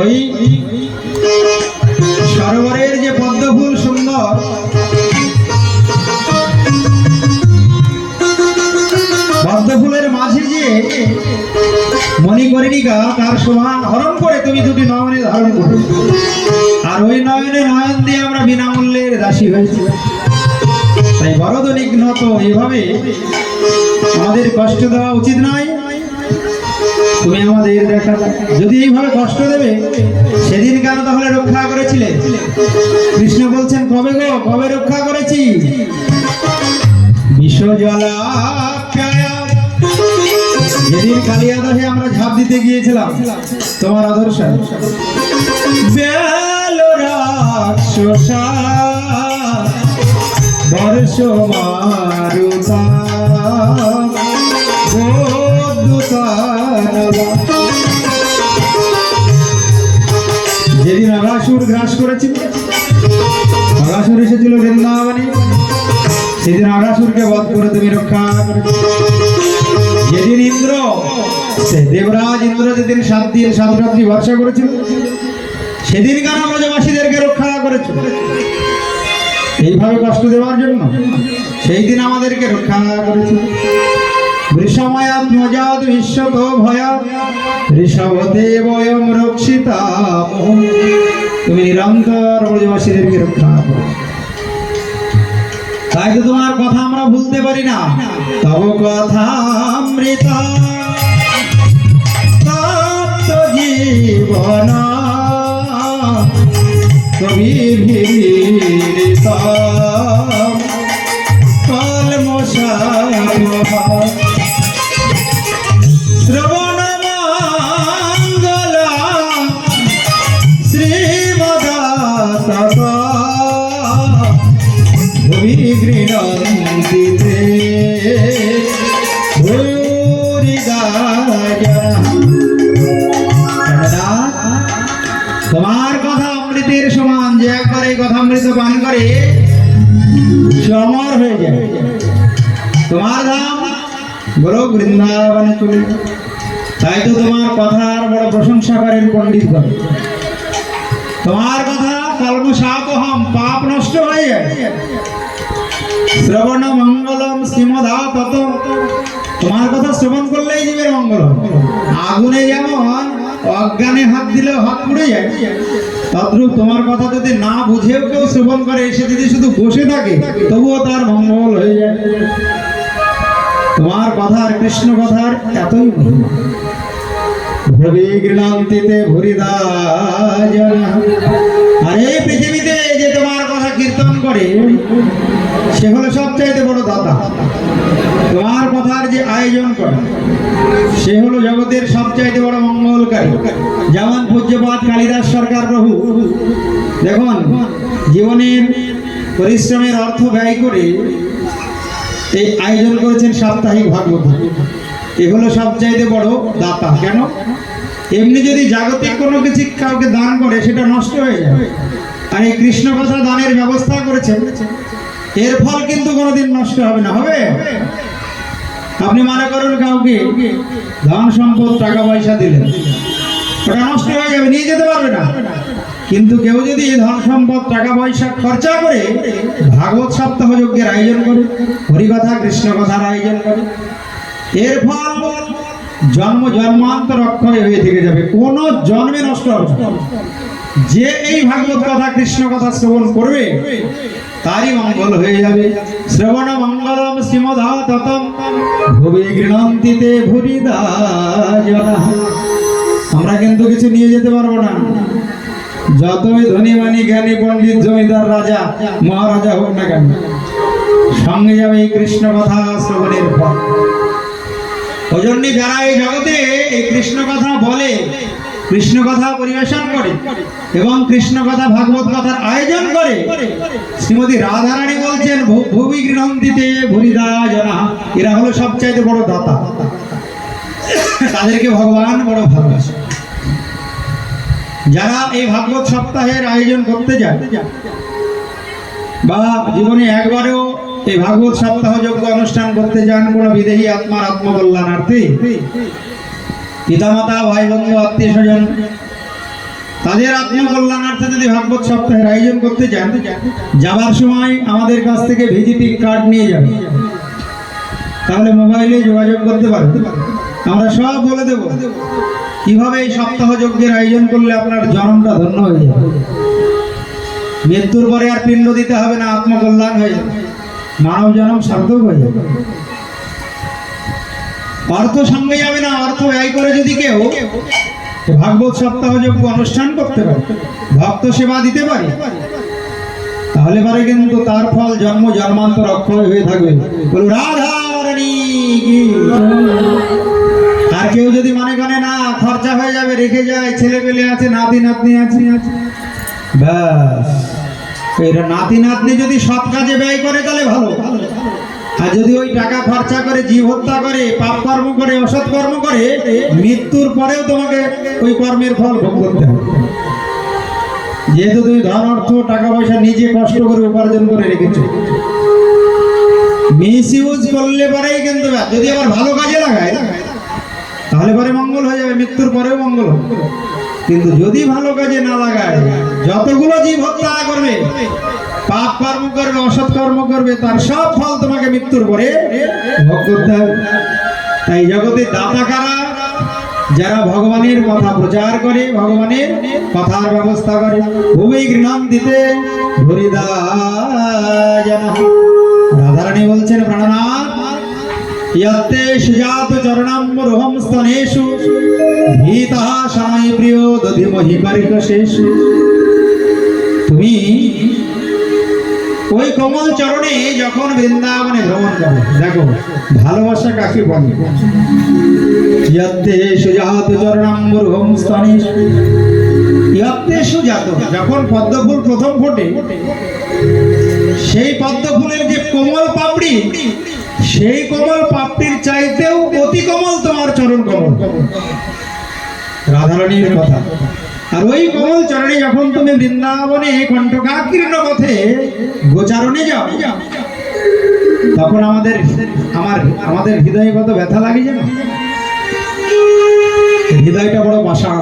ওই সরোবরের যে পদ্মফুল সুন্দর, পদ্মফুলের মাঝে যে মণিকর্ণিকা, তার সমান হরণ করে তুমি দুটি নয়নে ধারণ করো। আর ওই নয়নে নয়ন দিয়ে আমরা বিনামূল্যের দাসী হয়েছি। তাই বরদ নিঘ্নত এইভাবে আমাদের কষ্ট দেওয়া উচিত নয়। তুমি আমাদের দেখা যদি এইভাবে কষ্ট দেবে, সেদিন কেন তাহলে রক্ষা করেছিলে? কৃষ্ণ বলছেন, কবে গো? কবে রক্ষা করেছি? যেদিন কালিয়াদহে আমরা ঝাঁপ দিতে গিয়েছিলাম, তোমার আদর্শ। বর্ষ মারুতা আগাসুর গ্রাস করেছিল। আগাসুর এসেছিল বৃন্দাবনে। সেদিন আগাসুরকে বধ করে তুমি রক্ষা যেদিন ইন্দ্র দেবরাজ ইন্দ্র যেদিন সাত দিন, সাত রাত্রি বর্ষা করেছিল সেদিন কেন ব্রজবাসীদেরকে রক্ষা করেছিল এইভাবে কষ্ট দেওয়ার জন্য সেই দিন আমাদেরকে রক্ষা করেছিল বৃষময়াত্মজাত ভয় ঋষভতে বয়ম রক্ষিতা তুমি নিরন্তর ব্রজবাসীদেরকে রক্ষা করো। তাই তো তোমার কথা আমরা ভুলতে পারি না। তব কথা অমৃত জীবন। কবি ভীত। কলমশা তোমার কথা অমৃতের সমান, যে একবার এই কথা অমৃত পান করে সে হয়ে যায় তোমার ধাম বলো বৃন্দাবনে চলে তাই তো তোমার কথার বড় প্রশংসা করেন পণ্ডিত করে তোমার কথা কর্ম সাপহম পাপ নষ্ট হয়ে যায় শ্রবণ মঙ্গলম শ্রীমদা তত তোমার কথা শ্রবণ করলেই জীবের মঙ্গল। আগুনে যেমন অজ্ঞানে হাত দিলে হাত পুড়ে যায়, তদ্রূপ তোমার কথা যদি না বুঝেও কেউ শ্রবণ করে, সে যদি শুধু বসে থাকে, তবুও তার মঙ্গল হয়ে যায়। তোমার কথার, কৃষ্ণ কথার এতই মহিমা। ভবি গৃণান্তিতে ভরিদা আর পৃথিবীতে যে তোমার কীর্তন করে, সে হলো সবচাইতে বড় দাতা। তোমার কথার যে আয়োজন করে, সে হলো জগতের সবচাইতে বড় মঙ্গলকারী। যেমন পূজ্যপাত কালিদাস সরকার প্রভু। দেখুন, জীবনের পরিশ্রমের অর্থ ব্যয় করে এই আয়োজন করেছেন সাপ্তাহিক ভাগবত। এগুলো সবচাইতে বড় দাতা। কেন? এমনি যদি জাগতিক কোনো কিছু কাউকে দান করে, সেটা নষ্ট হয়ে যায়। আর এই কৃষ্ণ কথা দানের ব্যবস্থা করেছেন। এর ফল কিন্তু কোনোদিন নষ্ট হবে না, হবে? আপনি মনে করুন কাউকে ধন সম্পদ, টাকা পয়সা দিলেন ওটা নষ্ট হয়ে যাবে, নিয়ে যেতে পারবে না। কিন্তু কেউ যদি ধন সম্পদ, টাকা পয়সা খরচা করে ভাগবত সপ্তাহ যজ্ঞের আয়োজন করে, হরিকথা, কৃষ্ণ কথার আয়োজন করে, এর ফল জন্ম জন্মান্তর অক্ষয় হয়ে থেকে যাবে, কোনো জন্মে নষ্ট হবে। যে এই ভাগবত কথা, কৃষ্ণ কথা শ্রবণ করবে, তারই মঙ্গল হয়ে যাবে। শ্রবণ মঙ্গলম শ্রীমধা ততম ভুবি গৃহন্তিতে ভুরিদা আমরা কিন্তু কিছু নিয়ে যেতে পারব না। যতই ধনী মানি জ্ঞানী, পণ্ডিত, জমিদার, রাজা, মহারাজা হোক না কেন, সঙ্গে যাবে এই কৃষ্ণ কথা শ্রবণের ফল ওই জন্য যারা এই জগতে এই কৃষ্ণ কথা বলে কৃষ্ণ কথা পরিবেশন করে এবং কৃষ্ণ কথা ভাগবত কথার আয়োজন করে। শ্রীমতী রাধারানী বলছেন, ভু- ভুবি গৃহন্তিতে ভুরিদা জনা। এরা হলো সবচাইতে বড় দাতা। তাদেরকে ভগবান বড় ভালোবাসে। যারা এই ভাগবত সপ্তাহের আয়োজন করতে যায়, বা জীবনে একবারেও এই ভাগবত সপ্তাহ যোগ্য অনুষ্ঠান করতে যান, কোন বিদেহী আত্মার আত্মকল্যাণার্থে পিতামাতা ভাই বন্ধু আত্মীয় স্বজন তাদের আত্মীয় কল্যাণার্থে যদি ভাগবত সপ্তাহের আয়োজন করতে চান যাবার সময় আমাদের কাছ থেকে ভিজিটিং কার্ড নিয়ে যাবে। তাহলে মোবাইলে যোগাযোগ করতে পারবে। আমরা সব বলে দেব, কীভাবে এই সপ্তাহ যজ্ঞের আয়োজন করলে আপনার জন্মটা ধন্য হয়ে যাবে। মৃত্যুর পরে আর পিণ্ড দিতে হবে না, আত্মকল্যাণ হয়ে যাবে। মানব জন্ম সার্থক হয়ে যাবে। অর্থ সঙ্গে যাবে না অর্থ ব্যয় করে যদি কেউ ভাগবত সপ্তাহ যোগ্য অনুষ্ঠান করতে পারে। ভক্ত সেবা দিতে পারে। তাহলে পারে কিন্তু তার ফল জন্ম, জন্মান্তর অক্ষয় হয়ে থাকবে। আর কেউ যদি মনে করে, না, খরচা হয়ে যাবে, রেখে যায়, ছেলে পেলে আছে, নাতি, নাতনি আছে ব্যাস। নাতি, নাতনি যদি সৎ কাজে ব্যয় করে, তাহলে ভালো। যদি ওই টাকা খরচা করে জীব হত্যা করে, পাপ কর্ম করে, অসৎ কর্ম করে, মৃত্যুর পরেও তোমাকে ওই কর্মের ফল ভোগ করতে হবে। যেহেতু তুমি ধন, অর্থ টাকা পয়সা নিজে কষ্ট করে উপার্জন করে রেখেছো। মিস ইউজ করলে পরেই কিন্তু যদি আবার ভালো কাজে লাগায়, তাহলে পরে মঙ্গল হয়ে যাবে, মৃত্যুর পরেও মঙ্গল হবে। কিন্তু যদি ভালো কাজে না লাগায়, যতগুলো জীব হত্যা করবে পাপ কর্ম করবে, অসৎ কর্ম করবে, তার সব ফল তোমাকে মৃত্যুর পরে ভোগ করতে হবে। তাই জগতে দাতা কারা? যারা ভগবানের কথা প্রচার করে, ভগবানের কথার ব্যবস্থা করে। ভূমি নাম দিতে রাধারানী বলছেন, প্রাণনাথ সুজাত রোহম স্তনেশু ভীতা সামাই প্রিয় দধি মহিকারিক শেষু তুমি ওই কমল চরণে যখন বৃন্দাবনে ভ্রমণ করো, দেখো, ভালোবাসা কাকে বলে? ইয়ত্তে সুজাত যখন পদ্মফুল প্রথম ফোটে, সেই পদ্ম ফুলের যে কোমল পাপড়ি, সেই কোমল পাপড়ির চাইতেও অতি কোমল তোমার চরণ কমল। রাধারানীর কথা। আর ওই কমল চরণে যখন তুমি বৃন্দাবনে কণ্ঠকাকীর্ণ পথে গোচারণে যাও, তখন আমাদের আমার আমাদের হৃদয়ে কত ব্যথা লাগে যেন? হৃদয়টা বড় পাষাণ।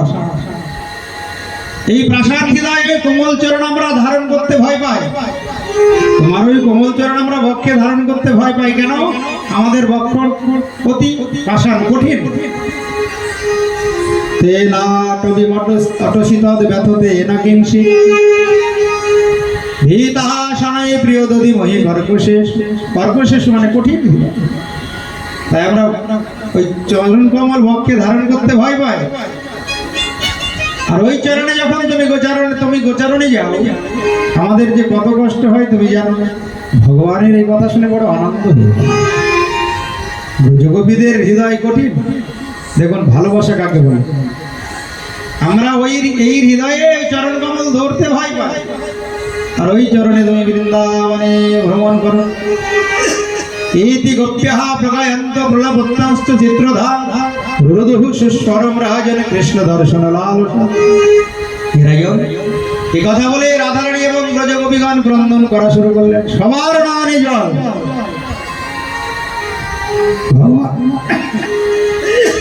এই প্রাসাদ হৃদয়ে কোমল চরণ আমরা ধারণ করতে ভয় পাই। তোমার ওই কোমল চরণ আমরা বক্ষে ধারণ করতে ভয় পাই কেন? আমাদের বক্ষ অতি পাষাণ, কঠিন। তে না টবি অটসিত ব্যথতে, না কিংসি। ভীতাহা সানাই প্রিয় দদি মহি কর্কশেষ কর্কশেষ মানে কঠিন তাই আমরা ওই চরণ কমল বক্ষে ধারণ করতে ভয় পাই। আর ওই চরণে যখন তুমি গোচারণে তুমি গোচারণে যাও, আমাদের যে কত কষ্ট হয় তুমি জানো, ভগবানের এই কথা শুনে বড় আনন্দ হয়ে যোগবিদের হৃদয় কঠিন। দেখুন, ভালোবাসা কাকে বলে? আমরা ওই এই হৃদয়ে ওই চরণ কমল ধরতে ভয় পাই। আর ওই চরণে তুমি বৃন্দাবনে ভ্রমণ করো। ইতি গোপ্যঃ প্রগায়ন্ত প্রলপুত্রাংশ্চ চিত্রধার রুরুদুঃ সুস্বরম রাজন কৃষ্ণ দর্শন লালসা এই কথা বলে রাধারানী এবং ব্রজগোপীগণ ক্রন্দন করা শুরু করলেন। সবার নয়নে জল।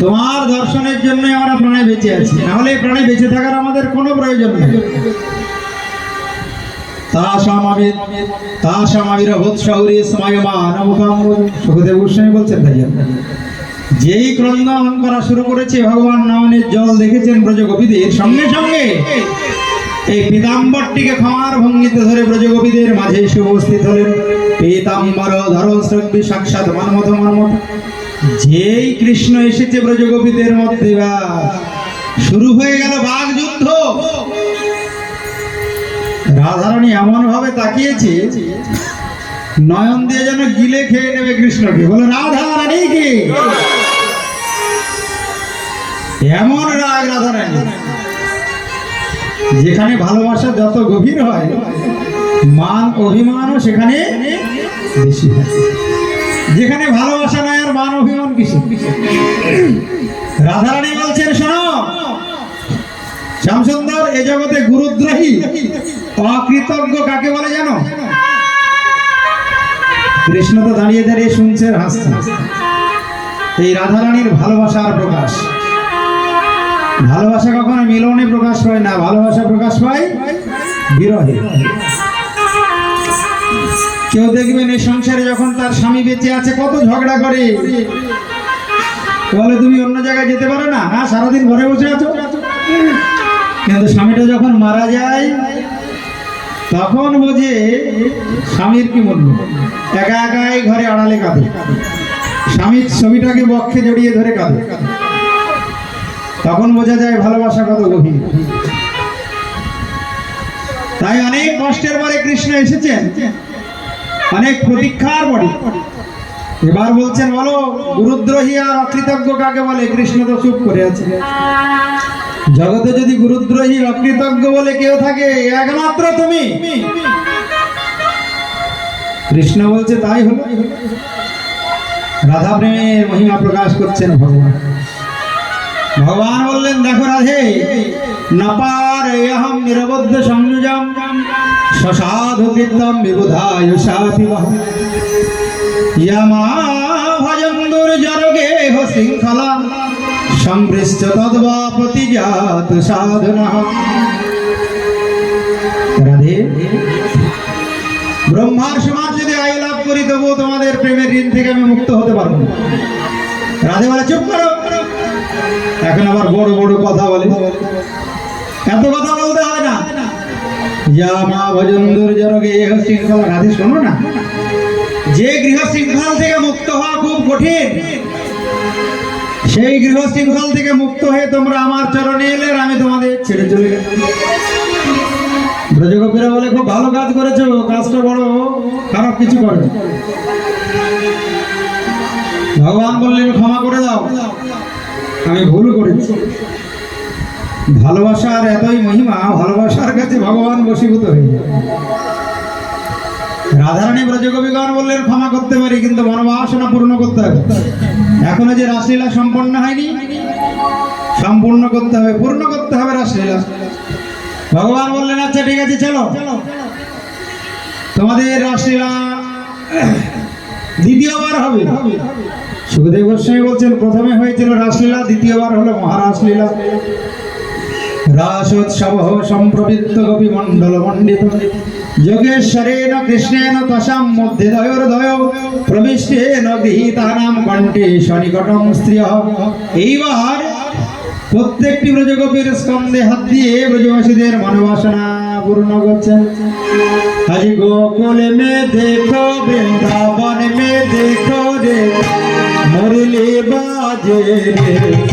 তোমার দর্শনের জন্য আমরা প্রাণে বেঁচে আছি। নাহলে প্রাণে বেঁচে থাকার আমাদের কোনো প্রয়োজন নেই। তাসামাবিদ, তাসামাবির ভূৎসৌরি স্ময়মান মুখাম সুখদেব গোস্বামী বলছেন, ভাইয়া, যেই ক্রন্দন করা শুরু করেছে, ভগবান নামনের জল দেখেছেন ব্রজগোপীদের সঙ্গে সঙ্গে এই পীতাম্বরটিকে ক্ষমার ভঙ্গিতে ধরে ব্রজগোপীদের মাঝে এসে উপস্থিত হলেন। পীতাম্বর ধরো শ্রব্বী সাক্ষাৎ মানমত মানমত যেই কৃষ্ণ এসেছে ব্রজগোপীদের মধ্যে বা শুরু হয়ে গেল বাঘ যুদ্ধ রাধারানী এমন ভাবে তাকিয়েছে, নয়ন দিয়ে যেন গিলে খেয়ে নেবে কৃষ্ণকে। বলে রাধা রানী কি? এমন রাগ রাধা রানী যেখানে ভালোবাসা যত গভীর হয়, মান অভিমানও সেখানে বেশি যেখানে ভালোবাসা নয় আর মান অভিমান কিসে রাধারানী বলছেন, শোনো, শ্যামসুন্দর, এ জগতে গুরুদ্রোহী, অকৃতজ্ঞ কাকে বলে জানো? কৃষ্ণ তো দাঁড়িয়ে দাঁড়িয়ে শুনছে, হাসছে। এই রাধারানীর ভালোবাসার প্রকাশ। ভালোবাসা কখনো মিলনে প্রকাশ পায় না, ভালোবাসা প্রকাশ পায় বিরহে। কেউ দেখবেন এই সংসারে যখন তার স্বামী বেঁচে আছে, কত ঝগড়া করে। বলে, তুমি অন্য জায়গায় যেতে পারো না? হ্যাঁ সারাদিন ঘরে বসে আছো? কিন্তু স্বামীটা যখন মারা যায়, তখন বোঝে স্বামীর কি মূল্য। একা একাই ঘরে আড়ালে কাঁদে। স্বামীর ছবিটাকে বক্ষে জড়িয়ে ধরে কাঁদে। তখন বোঝা যায় ভালোবাসা কত গভীর। তাই অনেক কষ্টের পরে কৃষ্ণ এসেছেন। অনেক প্রতীক্ষার পরে। এবার বলছেন, বলো, গুরুদ্রোহী আর অকৃতজ্ঞ কাকে বলে? কৃষ্ণ তো চুপ করে আছে। জগতে যদি গুরুদ্রোহী, অকৃতজ্ঞ বলে কেউ থাকে, একমাত্র তুমি। কৃষ্ণ বলছে, তাই হলো। রাধা প্রেমের মহিমা প্রকাশ করছেন ভগবান। ভগবান বললেন, দেখো রাধে, নপার অহম নিরবদ্ধ সংযুজম সসাধু কীর্তম বিবুধায় সাপি ইয়ামা ভজন দুর্জরগে শৃঙ্খলা সম্পৃষ্ট তদ্বা প্রতিজাত সাধনা। রাধে, ব্রহ্মার সমাজ যদি আয় লাভ করি, তবুও তোমাদের প্রেমের ঋণ থেকে আমি মুক্ত হতে পারব রাধে বলে, চুপ করো। এখন আবার বড় বড় কথা বলে। এত কথা বলতে হয় না। যা মা ভজন দুর্জরগে এহ শৃঙ্খলা রাধে শোনো না। যে গৃহ শৃঙ্খল থেকে মুক্ত হওয়া খুব কঠিন, সেই গৃহ শৃঙ্খল থেকে মুক্ত হয়ে তোমরা আমার চরণে এলে আমি তোমাদের ছেড়ে চলে গেলাম ব্রজগোপীরা বলে, খুব ভালো কাজ করেছ, কাজটা বড়, খারাপ কিছু করে ভগবান বললেন, ক্ষমা করে দাও। আমি ভুল করেছি। ভালোবাসার এতই মহিমা, ভালোবাসার কাছে ভগবান বসীভূত হয়ে রাধারানী ব্রজগোপীগণ বললেন, ক্ষমা করতে পারি, কিন্তু মনোবাসনা পূর্ণ করতে হবে। এখনও যে রাসলীলা সম্পন্ন হয়নি, সম্পূর্ণ করতে হবে, পূর্ণ করতে হবে রাসলীলা। ভগবান বললেন আচ্ছা ঠিক আছে, চলো। তোমাদের রাসলীলা দ্বিতীয়বার হবে। সুখদেব গোস্বামী বলছেন, প্রথমে হয়েছিল রাসলীলা, দ্বিতীয়বার হলো মহারাসলীলা। রাসোৎসব সম্প্রবৃত্ত গোপী মণ্ডল মণ্ডিত। যোগেশ্বরেণ কৃষ্ণেন তসাম মধ্যে দয়োর্দয় প্রবিষ্টেন গৃহীতানাম কণ্ঠে সনিকটম স্ত্রিয়। এইবার প্রত্যেকটি ব্রজগোপীর স্কন্ধে হাত দিয়ে ব্রজবাসীদের মনোবাসনা পূর্ণ করছেন আজ গোকুল মে দেখো বৃন্দাবন মে দেখো রে। মুরলি বাজে রে।